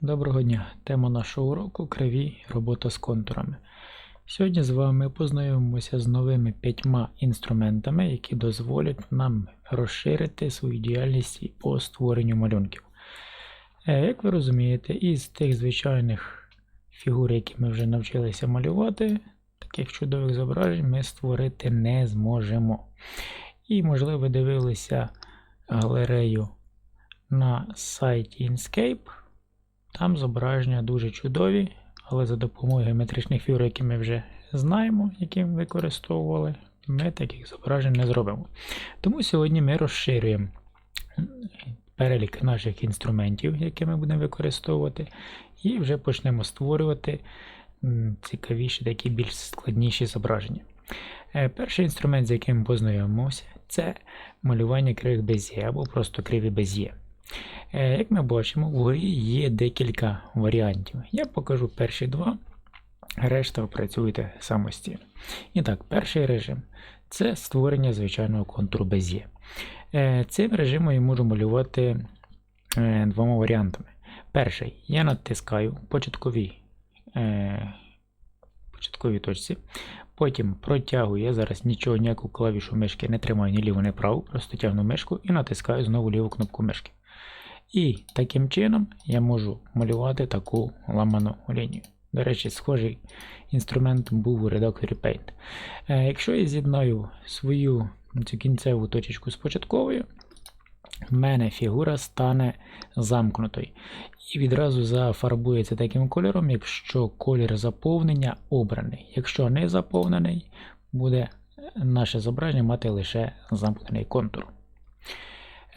Доброго дня! Тема нашого уроку криві робота з контурами. Сьогодні з вами познайомимося з новими п'ятьма інструментами, які дозволять нам розширити свою діяльність по створенню малюнків. Е, Як ви розумієте, із тих звичайних фігур, які ми вже навчилися малювати, таких чудових зображень ми створити не зможемо. І, можливо, ви дивилися галерею на сайті Inkscape. Там зображення дуже чудові, але за допомогою геометричних фігур, які ми вже знаємо, які ми використовували, ми таких зображень не зробимо. Тому сьогодні ми розширюємо перелік наших інструментів, які ми будемо використовувати, і вже почнемо створювати цікавіші, такі більш складніші зображення. Е, Перший інструмент, з яким ми познайомимося, це малювання кривих безє або просто криві безє. Е, Як ми бачимо, вгорі є декілька варіантів. Я покажу перші два, решта опрацюйте самостійно. І так, перший режим це створення звичайного контуру Bezier. Е, Цим режимом я можу малювати е, двома варіантами. Перший, я натискаю початкові, початковій точці, потім протягую, я зараз нічого, ніяку клавішу мишки не тримаю ні ліву, ні праву, просто тягну мишку і натискаю знову ліву кнопку мишки. І таким чином я можу малювати таку ламану лінію. До речі, схожий інструмент був у редакторі Paint. Е, Якщо я з'єднаю свою цю кінцеву точечку з початковою, в мене фігура стане замкнутою. І відразу зафарбується таким кольором, якщо колір заповнення обраний. Якщо не заповнений, буде наше зображення мати лише замкнений контур.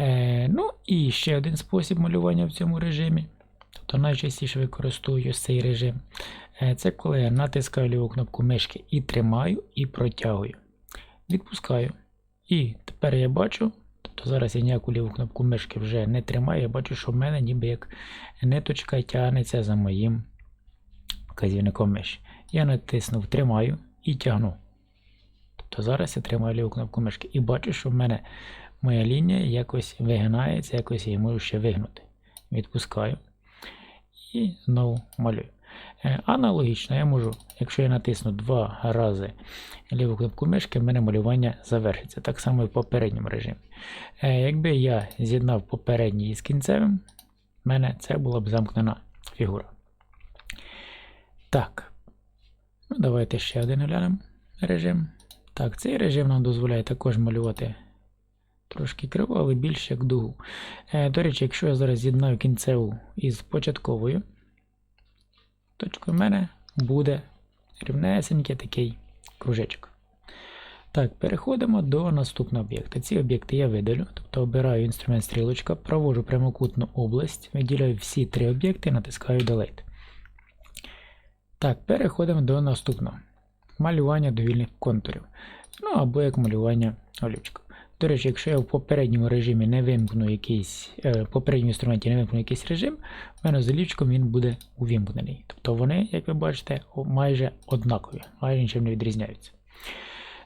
Е, ну і ще один спосіб малювання в цьому режимі. Тобто найчастіше використовую цей режим. Е, це коли я натискаю ліву кнопку мишки і тримаю, і протягую. Відпускаю. І тепер я бачу, тобто зараз я ніяку ліву кнопку мишки вже не тримаю, я бачу, що в мене ніби як ниточка тягнеться за моїм вказівником миші. Я натиснув тримаю і тягну. Тобто зараз я тримаю ліву кнопку мишки і бачу, що в мене моя лінія якось вигинається, якось я її можу ще вигнути. Відпускаю і знову малюю. Е, Аналогічно я можу, якщо я натисну два рази ліву кнопку мишки, в мене малювання завершиться. Так само і в попередньому режимі. Е, Якби я з'єднав попередній із кінцевим, в мене це була б замкнена фігура. Так. Ну, Давайте ще один глянемо режим. Так, цей режим нам дозволяє також малювати трошки криво, але більше як дугу. Е, До речі, якщо я зараз з'єднаю кінцеву із початковою, точкою в мене буде рівнесенький такий кружечок. Так, переходимо до наступного об'єкта. Ці об'єкти я видалю, тобто обираю інструмент стрілочка, проводжу прямокутну область, виділяю всі три об'єкти, і натискаю Delete. Так, переходимо до наступного. Малювання довільних контурів. Ну або як малювання олівчиком. До речі, якщо я в попередньому режимі не вимкну якийсь, е, попередньому інструменті не вимкну якийсь режим, в мене з олівчиком він буде увімкнений. Тобто вони, як ви бачите, майже однакові, майже нічим не відрізняються.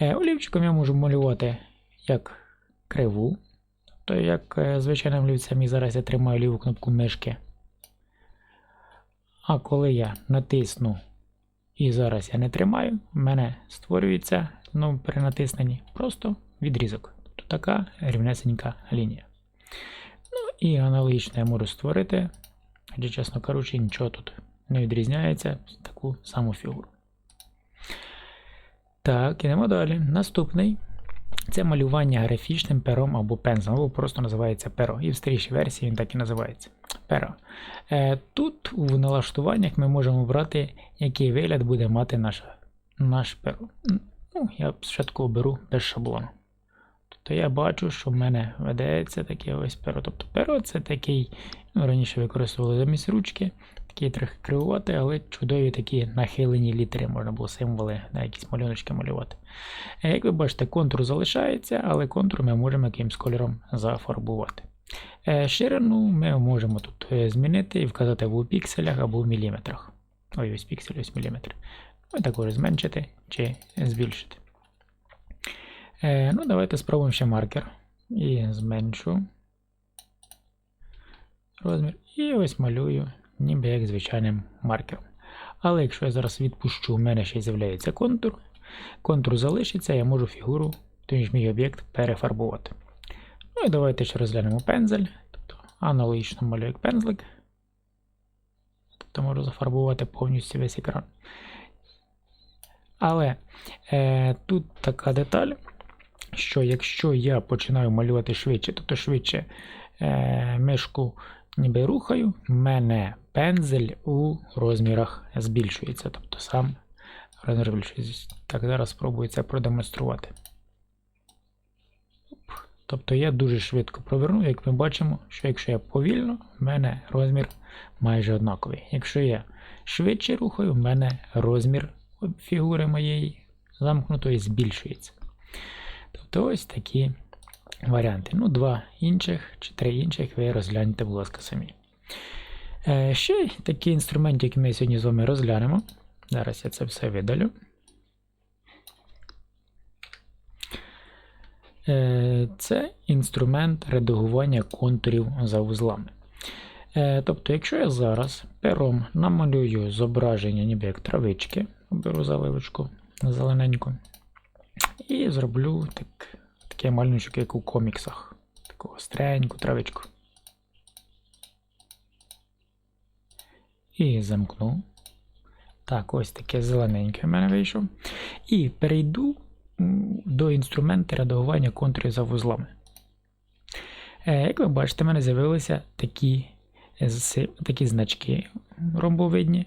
Е, Олівчиком я можу малювати як криву, тобто як е, звичайним олівцем, і зараз я тримаю ліву кнопку мишки. А коли я натисну і зараз я не тримаю, в мене створюється ну, при натисненні просто відрізок. Така рівнесенька лінія. Ну і аналогічно я можу створити, адже, чесно кажучи, нічого тут не відрізняється таку саму фігуру. Так, ідемо далі. Наступний це малювання графічним пером або пензлем, або просто називається перо. І в старішій версії він так і називається. Перо. Е, Тут в налаштуваннях ми можемо обрати, який вигляд буде мати наш, наш перо. Ну, я спочатку оберу без шаблону. Тобто я бачу, що в мене ведеться таке ось перо. Тобто перо це такий, ну, раніше використовували замість ручки, такий трохи кривуватий, але чудові такі нахилені літери, можна було символи на якісь малюночки малювати. Е, Як ви бачите, контур залишається, але контур ми можемо якимось кольором зафарбувати. Е, Ширину ми можемо тут е, змінити і вказати або у пікселях, або в міліметрах. Ой, ось піксель, ось міліметр. Ну, також зменшити чи збільшити. Е, ну, давайте спробуємо ще маркер. І зменшу розмір. І ось малюю ніби як звичайним маркером. Але якщо я зараз відпущу, у мене ще з'являється контур. Контур залишиться, я можу фігуру, тобто мій об'єкт перефарбувати. Ну і давайте ще розглянемо пензель. Тобто аналогічно малюю як пензлик. Тобто можу зафарбувати повністю весь екран. Але е, тут така деталь, що якщо я починаю малювати швидше, тобто швидше е, мишку ніби рухаю, в мене пензель у розмірах збільшується. Тобто сам розмір збільшується. Так, зараз спробую це продемонструвати. Тобто я дуже швидко проверну, як ми бачимо, що якщо я повільно, в мене розмір майже однаковий. Якщо я швидше рухаю, в мене розмір фігури моєї замкнутої збільшується. Тобто ось такі варіанти. Ну, два інших чи три інших ви розгляньте, будь ласка, самі. Е, ще такий інструмент, який ми сьогодні з вами розглянемо. Зараз я це все видалю. Е, це інструмент редагування контурів за вузлами. Е, тобто, якщо я зараз пером намалюю зображення, ніби як травички, беру заливочку зелененьку, і зроблю так, таке малюночок, як у коміксах. Таку остреньку травичку. І замкну. Так, ось таке зелененьке в мене вийшов. І перейду до інструменту редагування контурів за вузлами. Е, як ви бачите, в мене з'явилися такі такі значки ромбовидні.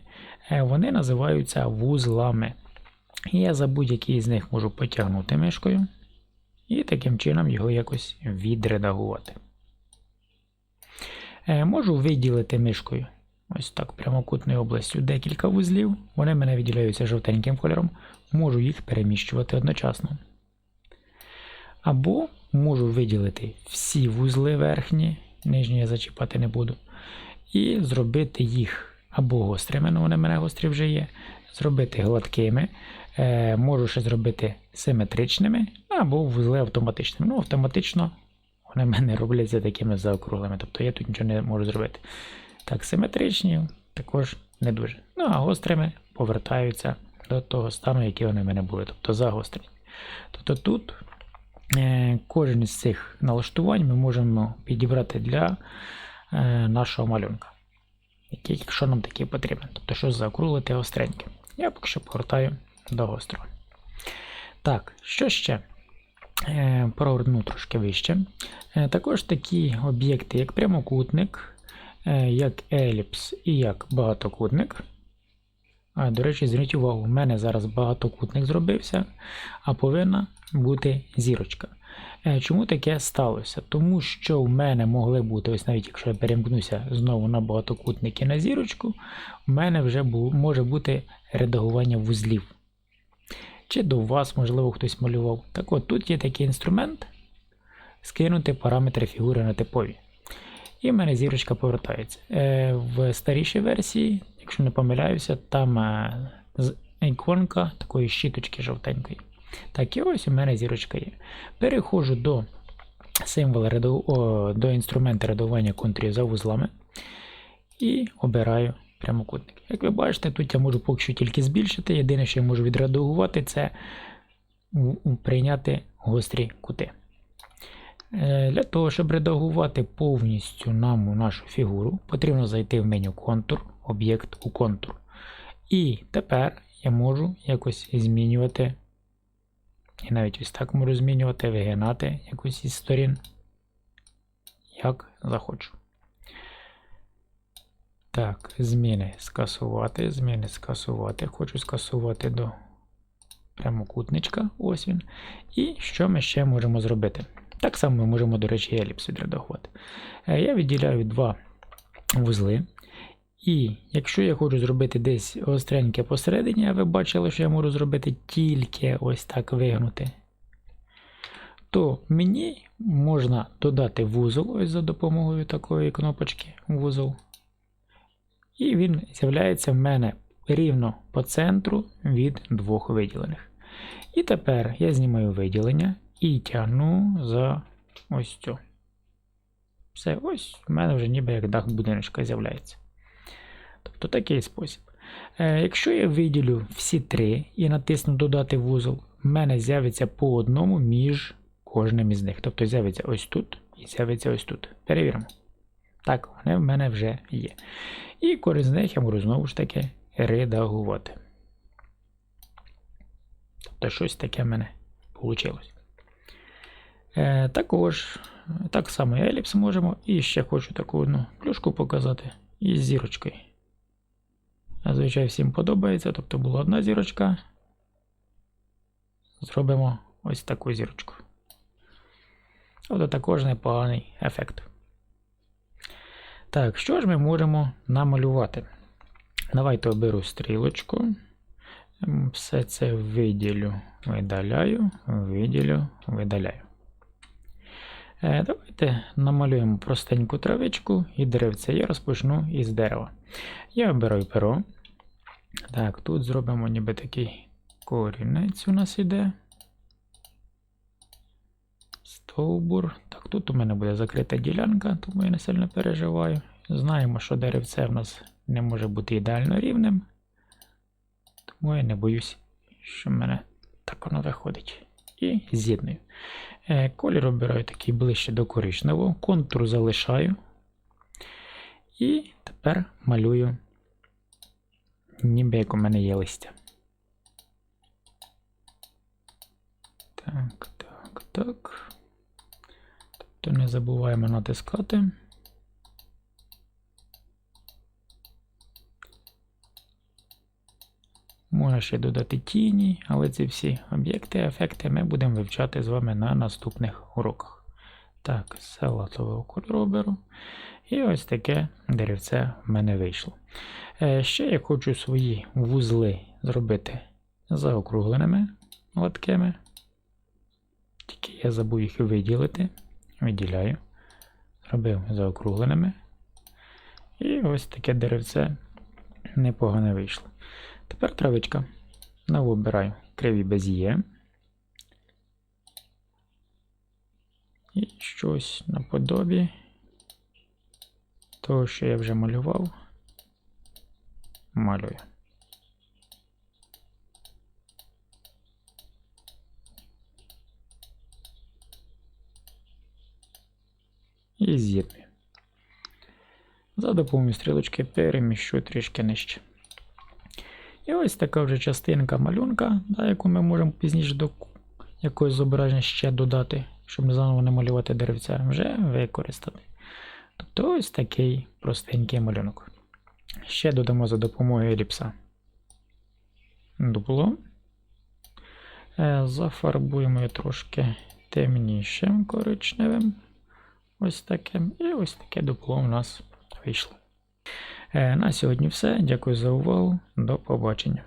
Е, вони називаються вузлами. І я за будь-який з них можу потягнути мишкою і таким чином його якось відредагувати. Е, можу виділити мишкою ось так прямокутною областю декілька вузлів. Вони мене виділяються жовтеньким кольором, можу їх переміщувати одночасно. Або можу виділити всі вузли верхні, нижні я зачіпати не буду, і зробити їх або гострими, ну вони мене гострі вже є, зробити гладкими. Е, Можу ще зробити симетричними, або вузли автоматичними. Ну, автоматично вони мене робляться такими заокруглими, тобто я тут нічого не можу зробити. Так, симетричні також не дуже. Ну, а гострими повертаються до того стану, який вони в мене були, тобто загострені. Тобто тут е, кожен із цих налаштувань ми можемо підібрати для е, нашого малюнка, який, якщо нам такий потрібен. Тобто, що заокруглити гостреньке. Я поки що повертаю до гострого. Так, що ще? Е, Прогорну трошки вище. Е, також такі об'єкти, як прямокутник, е, як еліпс і як багатокутник. До речі, зверніть увагу, у мене зараз багатокутник зробився, а повинна бути зірочка. Чому таке сталося? Тому що в мене могли бути, ось навіть якщо я перемкнуся знову на багатокутник і на зірочку, у мене вже може бути редагування вузлів. Чи до вас, можливо, хтось малював. Так от тут є такий інструмент скинути параметри фігури на типові. І в мене зірочка повертається. Е, В старішій версії, якщо не помиляюся, там е, іконка такої щіточки жовтенької. Так, і ось у мене зірочка є. Переходжу до символа до інструменту редагування контурів за вузлами і обираю прямокутник. Як ви бачите, тут я можу поки що тільки збільшити. Єдине, що я можу відредагувати, це прийняти гострі кути. Е, для того, щоб редагувати повністю нам нашу фігуру, потрібно зайти в меню контур, об'єкт у контур. І тепер я можу якось змінювати. І навіть ось так можу змінювати, вигинати якусь із сторін, як захочу. Так, зміни скасувати, зміни скасувати. Хочу скасувати до прямокутничка. Ось він. І що ми ще можемо зробити? Так само ми можемо, до речі, еліпс відредагувати. Е, я відділяю два вузли. І якщо я хочу зробити десь остреньке посередині, а ви бачили, що я можу зробити тільки ось так вигнути, то мені можна додати вузол ось за допомогою такої кнопочки вузол. І він з'являється в мене рівно по центру від двох виділених. І тепер я знімаю виділення і тягну за ось цю. Все, ось в мене вже ніби як дах будиночка з'являється. Тобто такий спосіб. Е, Якщо я виділю всі три і натисну додати вузол, в мене з'явиться по одному між кожним із них. Тобто з'явиться ось тут і з'явиться ось тут. Перевіримо. Так, вони в мене вже є. І кожен з них я можу знову ж таки редагувати. Тобто щось таке в мене вийшло. Е, також, так само і еліпс можемо. І ще хочу таку одну плюшку показати із зірочкою. Зазвичай всім подобається, тобто була одна зірочка. Зробимо ось таку зірочку. Тобто також непоганий ефект. Так, що ж ми можемо намалювати? Давайте оберу стрілочку. Все це виділю, видаляю, виділю, видаляю. Е, Давайте намалюємо простеньку травичку і деревце. Я розпочну із дерева. Я обираю перо. Так, тут зробимо ніби такий корінець у нас іде. Стовбур. Так, тут у мене буде закрита ділянка, тому я не сильно переживаю. Знаємо, що деревце в нас не може бути ідеально рівним. Тому я не боюсь, що в мене так воно виходить. І з'єдную. Е, Колір обираю такий ближче до коричневого, контур залишаю. І тепер малюю, ніби як у мене є листя. Так, так, так. Тобто не забуваємо натискати. Можна ще додати тіні, але ці всі об'єкти, ефекти ми будемо вивчати з вами на наступних уроках. Так, салатового кольору беру. І ось таке деревце в мене вийшло. Е, ще я хочу свої вузли зробити заокругленими латками. Тільки я забув їх виділити. Виділяю. Зробив заокругленими. І ось таке деревце непогане вийшло. Тепер травичка. Знову обираю криві без є. І щось наподобі того, що я вже малював, малюю. І з'єдную. За допомогою стрілочки переміщу трішки нижче. І ось така вже частинка малюнка, да, яку ми можемо пізніше до якогось зображення ще додати, щоб заново не малювати деревця, вже використати. Тобто ось такий простенький малюнок. Ще додамо за допомогою еліпса дупло. Е, Зафарбуємо його трошки темнішим коричневим. Ось таке. І ось таке дупло у нас вийшло. Е, На сьогодні все. Дякую за увагу. До побачення.